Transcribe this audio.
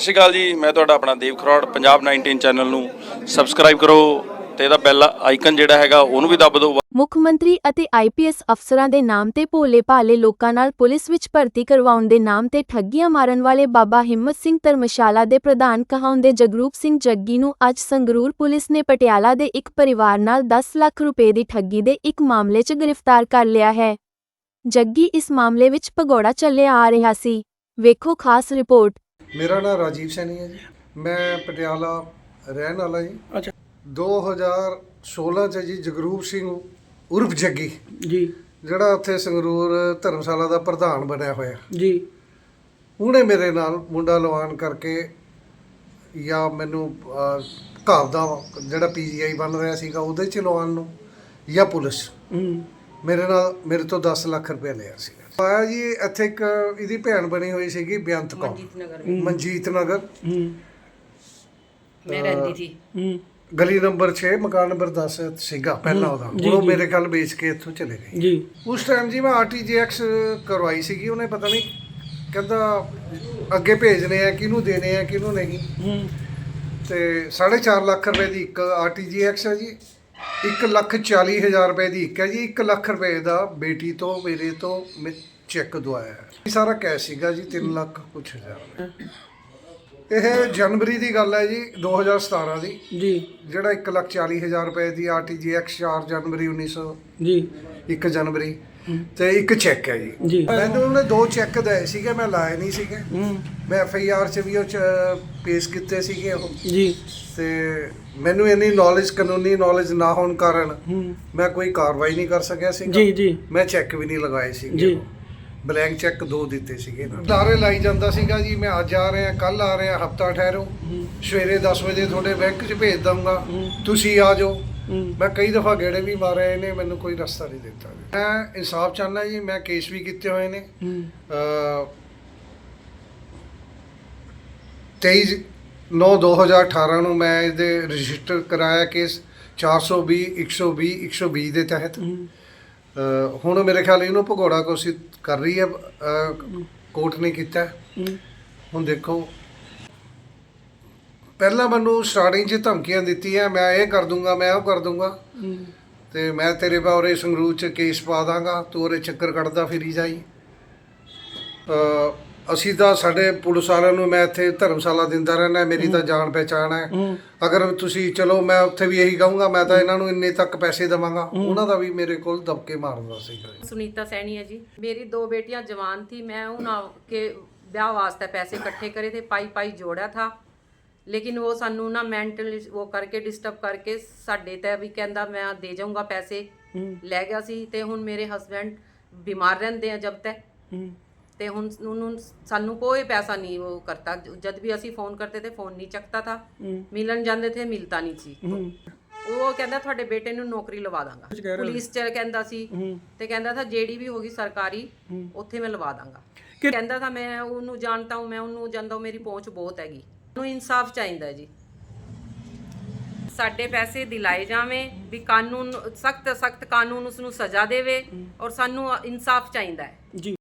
ਸਤਿ ਸ਼੍ਰੀ ਅਕਾਲ ਜੀ, ਮੈਂ ਤੁਹਾਡਾ ਆਪਣਾ ਦੇਵ ਖਰੋੜ, ਪੰਜਾਬ 19 ਚੈਨਲ ਨੂੰ ਸਬਸਕ੍ਰਾਈਬ ਕਰੋ ਤੇ ਇਹਦਾ ਬੈਲ ਆਈਕਨ ਜਿਹੜਾ ਹੈਗਾ, ਉਹਨੂੰ ਵੀ ਦੱਬ ਦਿਓ। ਮੁੱਖ ਮੰਤਰੀ ਅਤੇ ਆਈਪੀਐਸ ਅਫਸਰਾਂ ਦੇ ਨਾਮ ਤੇ ਭੋਲੇ ਭਾਲੇ ਲੋਕਾਂ ਨਾਲ ਪੁਲਿਸ ਵਿੱਚ ਭਰਤੀ ਕਰਵਾਉਣ ਦੇ ਨਾਮ ਤੇ ਠੱਗੀਆਂ ਮਾਰਨ ਵਾਲੇ ਬਾਬਾ ਹਿੰਮਤ ਸਿੰਘ ਧਰਮਸ਼ਾਲਾ ਦੇ ਪ੍ਰਧਾਨ ਕਹਾਉਂਦੇ ਜਗਰੂਪ ਸਿੰਘ ਜੱਗੀ ਨੂੰ ਅੱਜ ਸੰਗਰੂਰ ਪੁਲਿਸ ਨੇ ਪਟਿਆਲਾ ਦੇ ਇੱਕ ਪਰਿਵਾਰ ਨਾਲ 10 ਲੱਖ ਰੁਪਏ ਦੀ ਠੱਗੀ ਦੇ ਇੱਕ ਮਾਮਲੇ 'ਚ ਗ੍ਰਿਫਤਾਰ ਕਰ ਲਿਆ ਹੈ। ਜੱਗੀ ਇਸ ਮਾਮਲੇ ਵਿੱਚ ਭਗੌੜਾ ਚੱਲਿਆ ਆ ਰਿਹਾ ਸੀ। ਵੇਖੋ ਖਾਸ ਰਿਪੋਰਟ। ਮੇਰਾ ਨਾਮ ਰਾਜੀਵ ਸੈਣੀ ਹੈ ਜੀ। ਮੈਂ ਪਟਿਆਲਾ ਰਹਿਣ ਵਾਲਾ ਜੀ। ਅੱਛਾ। 2016 ਚ ਜੀ ਜਗਰੂਪ ਸਿੰਘ ਉਰਫ ਜੱਗੀ। ਜੀ। ਜਿਹੜਾ ਉੱਥੇ ਸੰਗਰੂਰ ਧਰਮਸ਼ਾਲਾ ਦਾ ਪ੍ਰਧਾਨ ਬਣਿਆ ਹੋਇਆ। ਜੀ। ਉਹਨੇ ਮੇਰੇ ਨਾਲ ਮੁੰਡਾ ਲਵਾਨ ਕਰਕੇ ਜਾਂ ਮੈਨੂੰ ਅਹ, ਘਰ ਦਾ ਜਿਹੜਾ ਪੀਜੀਆਈ ਬਣ ਰਿਹਾ ਸੀਗਾ ਉਹਦੇ ਚ ਲਵਾਨ ਨੂੰ ਜਾਂ ਪੁਲਿਸ। ਹੂੰ। ਮੇਰੇ ਨਾਲ ਮੇਰੇ ਤੋਂ 10 ਲੱਖ ਰੁਪਏ ਲਿਆ ਸੀਗਾ ਆਇਆ ਜੀ ਇੱਥੇ ਇੱਕ ਇਹਦੀ ਭੈਣ ਬਣੀ ਹੋਈ ਸੀਗੀ ਬੇਅੰਤ ਕੌਰ। ਮਨਜੀਤ ਨਗਰ ਹੂੰ। ਮੈਂ ਰਹਿੰਦੀ ਸੀ। ਹੂੰ। ਗਲੀ ਨੰਬਰ 6 ਮਕਾਨ ਨੰਬਰ 10 ਸੀਗਾ ਪਹਿਲਾਂ ਉਹਦਾ। ਹੁਣ ਉਹ ਮੇਰੇ ਕੱਲ ਵੇਚ ਕੇ ਇੱਥੋਂ ਚਲੇ ਗਏ। ਜੀ। ਉਸ ਟਾਈਮ ਜੀ ਮੈਂ ਆਰਟੀਜੀਐਕਸ ਕਰਵਾਈ ਸੀਗੀ ਉਹਨੇ ਪਤਾ ਨਹੀਂ ਕਹਿੰਦਾ ਅੱਗੇ ਭੇਜਨੇ ਆ ਕਿਹਨੂੰ ਦੇਣੇ ਆ ਕਿਹਨੂੰ ਨਹੀਂ। ਹੂੰ। ਤੇ 4.5 ਲੱਖ ਰੁਪਏ ਦੀ ਇੱਕ ਆਰਟੀਜੀਐਕਸ ਹੈ ਜੀ। 1 ਲੱਖ 40 ਹਜ਼ਾਰ ਰੁਪਏ ਦੀ ਇੱਕ ਹੈ ਜੀ 1 ਲੱਖ ਰੁਪਏ ਦਾ ਬੇਟੀ ਤੋਂ ਮੇਰੇ ਤੋਂ ਚੈੱਕ ਦਵਾਇਆ ਹੈ। ਇਹ ਸਾਰਾ ਕੈਸ਼ ਸੀਗਾ ਜੀ 3 ਲੱਖ ਕੁਛ ਹਜ਼ਾਰ। ਇਹ ਜਨਵਰੀ ਦੀ ਗੱਲ ਹੈ ਜੀ 2017 ਦੀ। ਜੀ। ਜਿਹੜਾ 1 ਲੱਖ 40 ਹਜ਼ਾਰ ਰੁਪਏ ਦੀ ਆਰਟੀਜੀਐਕਸ 4 ਜਨਵਰੀ 1900 ਜੀ। 1 ਜਨਵਰੀ। ਤੇ ਇੱਕ ਚੈੱਕ ਹੈ ਜੀ। ਮੈਨੂੰ ਉਹਨੇ ਦੋ ਚੈੱਕ ਦਏ ਸੀਗੇ ਮੈਂ ਲਾਏ ਨਹੀਂ ਸੀਗੇ। ਮੈਂ ਐਫ ਆਈ ਆਰ ਚ ਵੀ ਉਹ ਪੇਸ਼ ਕੀਤੇ ਸੀਗੇ ਉਹ। ਜੀ। ਤੇ ਮੈਨੂੰ ਇੰਨੀ ਨੌਲੇਜ ਕਾਨੂੰਨੀ ਨੌਲੇਜ ਨਾ ਹੋਣ ਕਾਰਨ ਮੈਂ ਕੋਈ ਕਾਰਵਾਈ ਨਹੀਂ ਕਰ ਸਕਿਆ ਸੀਗਾ। ਜੀ ਜੀ। ਮੈਂ ਚੈੱਕ ਵੀ ਨਹੀਂ ਲਗਾਏ ਸੀਗੇ ਜੀ। ਬਲੈਂਕ ਚੈੱਕ ਦੋ ਦਿੱਤੇ ਸੀਗੇ ਲਾਰੇ ਲਾਈ ਜਾਂਦਾ ਸੀਗਾ ਜੀ ਮੈਂ ਅੱਜ ਆ ਰਿਹਾ ਕੱਲ ਆ ਰਿਹਾ ਹਫਤਾ ਠਹਿਰੋ। ਸਵੇਰੇ 10 ਵਜੇ ਤੁਹਾਡੇ ਬੈਂਕ 'ਚ ਭੇਜ ਦਊਂਗਾ। ਤੁਸੀਂ ਆ ਜਾਓ। ਮੈਂ ਕਈ ਦਫਾ ਗੇੜੇ ਵੀ ਮਾਰੇ ਇਹਨੇ ਮੈਨੂੰ ਕੋਈ ਰਸਤਾ ਨਹੀਂ ਦਿੱਤਾ ਮੈਂ ਇਨਸਾਫ ਚਾਹੁੰਦਾ ਜੀ ਮੈਂ ਕੇਸ ਵੀ ਕੀਤੇ ਹੋਏ ਨੇ। ਅ 23 9 2018 ਨੂੰ ਮੈਂ ਇਹਦੇ ਰਜਿਸਟਰ ਕਰਾਇਆ ਕੇਸ 420 120 120 ਦੇ ਤਹਿਤ। ਹੁਣ ਮੇਰੇ ਖਿਆਲ ਇਹਨੂੰ ਭਗੌੜਾ ਕੋਸ਼ਿਸ਼ ਕਰ ਰਹੀ ਹੈ ਕੋਰਟ ਨੇ ਕੀਤਾ। ਹੁਣ ਦੇਖੋ ਪਹਿਲਾਂ ਮੈਨੂੰ ਸਟਾਰਟਿੰਗ 'ਚ ਧਮਕੀਆਂ ਦਿੱਤੀਆਂ ਮੈਂ ਇਹ ਕਰ ਦੂੰਗਾ ਮੈਂ ਉਹ ਕਰ ਦੂੰਗਾ। ਤੇ ਮੈਂ ਤੇਰੇ ਬਾਰੇ ਸੰਗਰੂਰ 'ਚ ਕੇਸ ਪਾ ਦਾਂਗਾ ਤੂੰ ਉਹਦੇ ਚੱਕਰ ਕੱਢਦਾ ਫਿਰੀ ਜਾਈ। ਅਸੀਂ ਤਾਂ ਸਾਡੇ ਪੁਲਿਸ ਵਾਲਿਆਂ ਨੂੰ ਮੈਂ ਇੱਥੇ ਧਰਮਸ਼ਾਲਾ ਦਿੰਦਾ ਰਹਿਣਾ ਮੇਰੀ ਤਾਂ ਜਾਣ ਪਹਿਚਾਣ ਹੈ। ਅਗਰ ਤੁਸੀਂ ਚਲੋ ਮੈਂ ਉੱਥੇ ਵੀ ਇਹੀ ਕਹੂੰਗਾ ਮੈਂ ਤਾਂ ਇਹਨਾਂ ਨੂੰ ਇੰਨੇ ਤੱਕ ਪੈਸੇ ਦਵਾਂਗਾ ਉਹਨਾਂ ਦਾ ਵੀ ਮੇਰੇ ਕੋਲ ਦਬਕੇ ਮਾਰਦਾ ਸੀ ਸੁਨੀਤਾ ਸੈਣੀ ਹੈ ਜੀ ਮੇਰੀ ਦੋ ਬੇਟੀਆਂ ਜਵਾਨ ਸੀ ਮੈਂ ਉਹਨਾਂ ਕੇ ਵਿਆਹ ਵਾਸਤੇ ਪੈਸੇ ਇਕੱਠੇ ਕਰੇ ਤੇ ਪਾਈ ਪਾਈ ਜੋੜਿਆ ਥਾ। ਲੇਕਿਨ ਉਹ ਸਾਨੂੰ ਨਾ ਮੈਂਟਲ ਉਹ ਕਰਕੇ ਡਿਸਟਰਬ ਕਰਕੇ ਸਾਡੇ ਤੇ ਵੀ ਕਹਿੰਦਾ ਮੈਂ ਦੇ ਜਾਊਂਗਾ ਪੈਸੇ। ਲੈ ਗਿਆ ਸੀ ਤੇ ਹੁਣ ਮੇਰੇ ਹਸਬੰਡ ਬਿਮਾਰ ਰਹਿੰਦੇ ਆ ਜਬ ਤੱਕ। ਤੇ ਹੁਣ ਉਹਨੂੰ ਸਾਨੂੰ ਕੋਈ ਪੈਸਾ ਨਹੀਂ ਉਹ ਕਰਤਾ। ਜਦ ਵੀ ਅਸੀਂ ਫੋਨ ਕਰਤੇ ਤੇ ਫੋਨ ਨਹੀਂ ਚੱਕਤਾ ਥਾ ਮਿਲਣ ਜਾਂਦੇ ਥੇ ਮਿਲਤਾ ਨਹੀਂ ਸੀ। ਉਹ ਕਹਿੰਦਾ ਤੁਹਾਡੇ ਬੇਟੇ ਨੂੰ ਨੌਕਰੀ ਲਵਾ ਦਾਂਗਾ। ਪੁਲਿਸ ਚ ਕਹਿੰਦਾ ਸੀ ਤੇ ਕਹਿੰਦਾ ਥਾ ਜਿਹੜੀ ਵੀ ਹੋਗੀ ਸਰਕਾਰੀ। ਉੱਥੇ ਮੈਂ ਲਵਾ ਦਾਂਗਾ। ਕਹਿੰਦਾ ਥਾ ਮੈਂ ਉਹਨੂੰ ਜਾਣਤਾ ਹੂੰ ਮੈਂ ਉਹਨੂੰ ਜਾਂਦਾ ਮੇਰੀ ਪਹੁੰਚ ਬਹੁਤ ਹੈਗੀ। ਉਹਨੂੰ ਇਨਸਾਫ ਚਾਹੀਦਾ ਜੀ। ਸਾਡੇ ਪੈਸੇ ਦਿਲਾਏ ਜਾਵੇ ਵੀ ਕਾਨੂੰਨ, ਸਖਤ ਸਖਤ ਕਾਨੂੰਨ ਉਸ ਨੂੰ ਸਜ਼ਾ ਦੇਵੇ ਔਰ ਸਾਨੂੰ ਇਨਸਾਫ ਚਾਹੀਦਾ ਹੈ। ਜੀ।